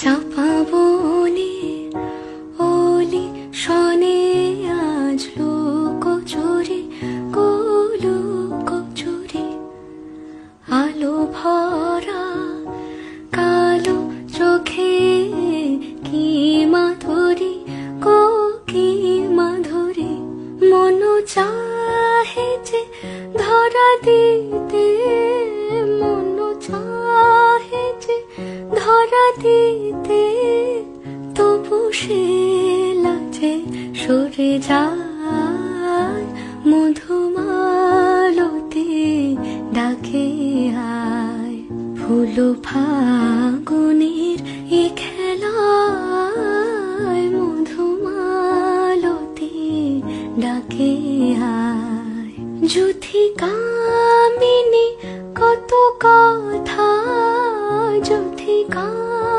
চাপা বনে ওলি শনে আজ লোক চুরি গোলোক চুরি। আলো ভরা কালো চোখে কি মাধুরী কো কি মাধুরী। মন চাহে যে ধরা দিতে রাতিতে তবু সে লাজে সরে যায়, মধুমালতে ডাকে আয়। ফুল ফাগুনের এ খেলায় মধুমালতে ডাকে আয়। যুথি কামিনী কত কথা, যুথি 高。